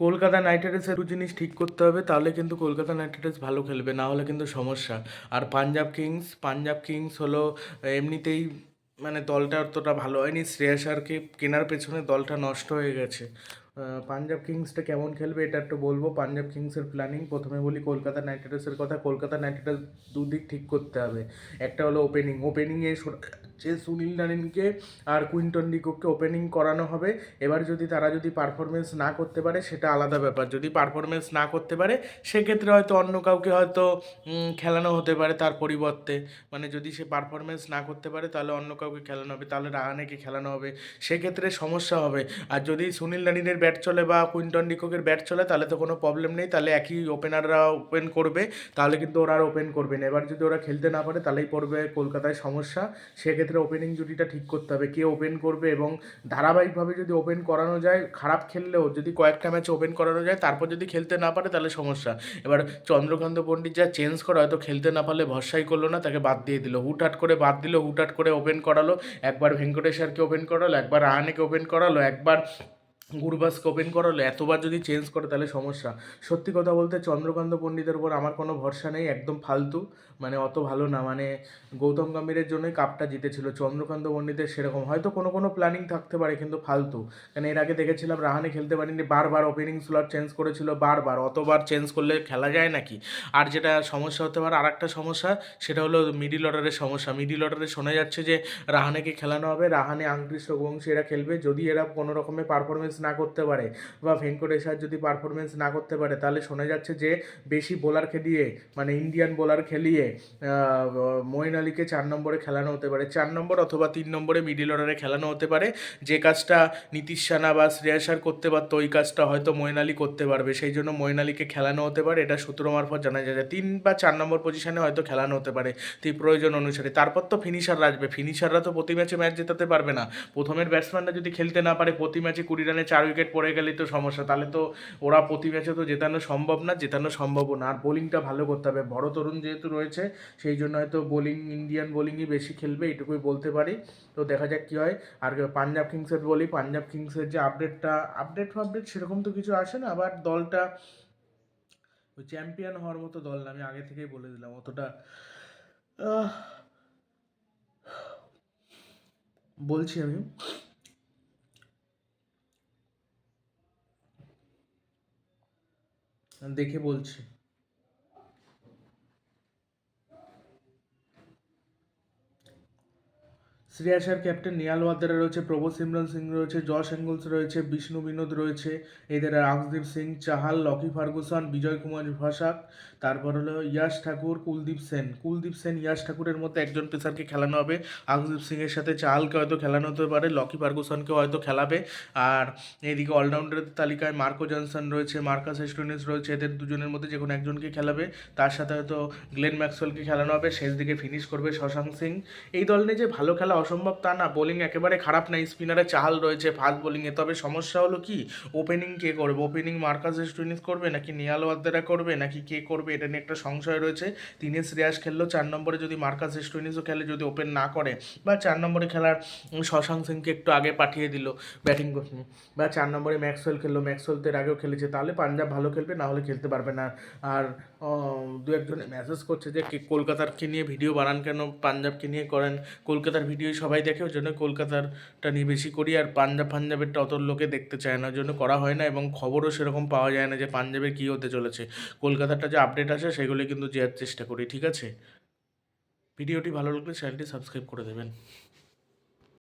Kolkata night রাইডার্সের দু জিনিস ঠিক করতে হবে, তাহলে কিন্তু কলকাতা নাইট রাইডার্স ভালো খেলবে, না হলে কিন্তু সমস্যা। আর পাঞ্জাব কিংস পাঞ্জাব কিংস হলো এমনিতেই মানে দলটা অতটা ভালো হয়নি, শ্রেয়াস আয়ারকে কেনার পেছনে দলটা নষ্ট হয়ে গেছে। পাঞ্জাব কিংসটা কেমন খেলবে এটা একটু বলব, পাঞ্জাব কিংসের প্ল্যানিং প্রথমে বলি কলকাতা নাইট রাইডার্সের কথা, কলকাতা নাইট রাইডার্স দুদিক ঠিক করতে হবে। একটা হলো ওপেনিং ওপেনিংয়ে যে সুনীল নারিনকে আর কুইন্টন ডিকোককে ওপেনিং করানো হবে। এবার যদি তারা যদি পারফরমেন্স না করতে পারে, সেটা আলাদা ব্যাপার। যদি পারফরমেন্স না করতে পারে, সেক্ষেত্রে হয়তো অন্য কাউকে হয়তো খেলানো হতে পারে তার পরিবর্তে। মানে যদি সে পারফরমেন্স না করতে পারে, তাহলে অন্য কাউকে খেলানো হবে, তাহলে রাহানেকে খেলানো হবে। সেক্ষেত্রে সমস্যা হবে। আর যদি সুনীল নারিনের ব্যাট চলে বা কুইন্টন ডিকোকের ব্যাট চলে, তাহলে তো কোনো প্রবলেম নেই। তাহলে একই ওপেনাররা ওপেন করবে, তাহলে কিন্তু ওরা আর ওপেন করবে না। এবার যদি ওরা খেলতে না পারে, তাহলেই পড়বে কলকাতায় সমস্যা। সেক্ষেত্রে ওপেনিং জুটিটা ঠিক করতে হবে, কে ওপেন করবে এবং ধারাবাহিকভাবে যদি ওপেন করানো যায়, খারাপ খেললেও যদি কয়েকটা ম্যাচ ওপেন করানো যায়, তারপর যদি খেলতে না পারে তাহলে সমস্যা। এবার চন্দ্রকান্ত পণ্ডিত যা চেঞ্জ করা হয়তো খেলতে না পারলে ভরসাই করল না, তাকে বাদ দিয়ে দিল। হুটহাট করে বাদ দিল, হুটহাট করে ওপেন করালো। একবার ভেঙ্কটেশ্বরকে ওপেন করালো, একবার রাহানেকে ওপেন করালো, একবার গুরবাসকে ওপেন করালো, এতবার যদি চেঞ্জ করে তাহলে সমস্যা। সত্যি কথা বলতে চন্দ্রকান্ত পণ্ডিতের উপর আমার কোনো ভরসা নেই, একদম ফালতু। মানে অত ভালো না মানে গৌতম গম্ভীরের জন্যই কাপটা জিতেছিল। চন্দ্রকান্ত পণ্ডিতের সেরকম। হয়তো কোনো কোনো প্ল্যানিং থাকতে পারে, কিন্তু ফালতু। কারণ এর আগে দেখেছিলাম রাহানে খেলতে পারেনি বারবার ওপেনিং স্লট চেঞ্জ করেছিল, বারবার। অতবার চেঞ্জ করলে খেলা যায় নাকি? আর যেটা সমস্যা হতে পারে আর একটা সমস্যা, সেটা হলো মিডিল অর্ডারের সমস্যা। মিডিল অর্ডারে শোনা যাচ্ছে যে রাহানেকে খেলানো হবে, রাহানে আংক্রিস রঘুবংশী এরা খেলবে। যদি এরা কোনো রকমের পারফরমেন্স না করতে পারে বা ভেঙ্কটেশ্বর যদি পারফরমেন্স না করতে পারে, তাহলে শোনা যাচ্ছে যে বেশি বোলার খেলিয়ে মানে ইন্ডিয়ান বোলার খেলিয়ে মঈন আলীকে চার নম্বরে খেলানো হতে পারে। চার নম্বর অথবা তিন নম্বরে মিডিল অর্ডারে খেলানো হতে পারে। যে কাজটা নীতিশ রানা বা শ্রেয়াসার করতে পারতো, ওই কাজটা হয়তো মঈন আলী করতে পারবে। সেই জন্য মঈন আলীকে খেলানো হতে পারে। এটা সূত্র মারফত জানা যায় তিন বা চার নম্বর পজিশনে হয়তো খেলানো হতে পারে প্রয়োজন অনুসারে। তারপর তো ফিনিশার আসবে। ফিনিশাররা তো প্রতি ম্যাচে ম্যাচ জেতাতে পারবে না। প্রথমের ব্যাটসম্যানরা যদি খেলতে না পারে, প্রতি ম্যাচে কুড়ি রানে চার উইকেট পড়ে গেলেই তো সমস্যা। তাহলে তো ওরা প্রতি ম্যাচে তো জেতানো সম্ভব না, জেতানো সম্ভবও না। আর বোলিংটা ভালো করতে হবে। বড় তরুণ যেহেতু রয়েছে, সেই জন্য হয়তো বোলিং ইন্ডিয়ান বোলিংই বেশি খেলবে, এটুকুই বলতে পারি। তো দেখা যাক কী হয়। আর পাঞ্জাব কিংসের বলি পাঞ্জাব কিংসের যে আপডেটটা আপডেট ফাপডেট সেরকম তো কিছু আসে না, আবার দলটা ওই চ্যাম্পিয়ন হওয়ার মতো দল না, আমি আগে থেকেই বলে দিলাম অতটা বলছি আমি। দেখে বলছি। শ্রেয়াসার ক্যাপ্টেন নিয়াল ওয়াদ্রা রয়েছে প্রভু সিমরন সিং রয়েছে, জশ অ্যাঙ্গলস রয়েছে, বিষ্ণু বিনোদ রয়েছে, এদের আকদীপ সিং, চাহাল, লকি ফার্গুসন, বিজয় কুমার ভাসাক, তারপর হলো ইয়াশ ঠাকুর, কুলদীপ সেন। কুলদীপ সেন, ইয়াশ ঠাকুরের মধ্যে একজন পেসারকে খেলানো হবে। আকদীপ সিংয়ের সাথে চাহালকে হয়তো খেলানো হতে পারে, লকি ফার্গুসনকে হয়তো খেলাবে। আর এদিকে অলরাউন্ডারের তালিকায় মার্কো জনসন রয়েছে মার্কাস এস্টোনিস রয়েছে, এদের দুজনের মধ্যে যে কোনো একজনকে খেলাবে। তার সাথে হয়তো গ্লেন ম্যাক্সওয়েলকে খেলানো হবে, শেষ দিকে ফিনিশ করবে শশাঙ্ক সিং। এই দল নিয়ে যে ভালো খেলা অসম্ভব তা না বোলিং একেবারে খারাপ না স্পিনারে চাহাল রয়েছে ফাস্ট বোলিংয়ে তবে সমস্যা হলো কি ওপেনিং কে করবে? ওপেনিং মার্কাস এস্টোনিস করবে, নাকি নিয়াল ওয়াদ্দেরা করবে, নাকি কে করবে? এটা নিয়ে একটা সংশয় রয়েছে। তিনে শ্রেয়াস খেললো, চার নম্বরে যদি মার্কাস এস্টোনিসও খেলে, যদি ওপেন না করে, বা চার নম্বরে খেলার শশাঙ্ক সিংকে একটু আগে পাঠিয়ে দিল ব্যাটিং বা চার নম্বরে ম্যাক্সওয়েল খেললো, ম্যাক্সওয়েল তো এর আগেও খেলেছে, তাহলে পাঞ্জাব ভালো খেলবে, না হলে খেলতে পারবে না। আর দু একজনে মেসেজ করছে যে কলকাতারকে নিয়ে ভিডিও বানান কেন? পাঞ্জাবকে নিয়ে করেন, কলকাতার ভিডিও সবাই দেখে ওই জন্য কলকাতারটা নিয়ে বেশি করি। আর পাঞ্জাব, পাঞ্জাবেরটা অত লোকে দেখতে চায় না, ওই জন্য করা হয় না এবং খবরও সেরকম পাওয়া যায় না যে পাঞ্জাবের কী হতে চলেছে। কলকাতারটা যে আপডেট আসে সেগুলো কিন্তু দেওয়ার চেষ্টা করি, ঠিক আছে? ভিডিওটি ভালো লাগলে চ্যানেলটি সাবস্ক্রাইব করে দেবেন।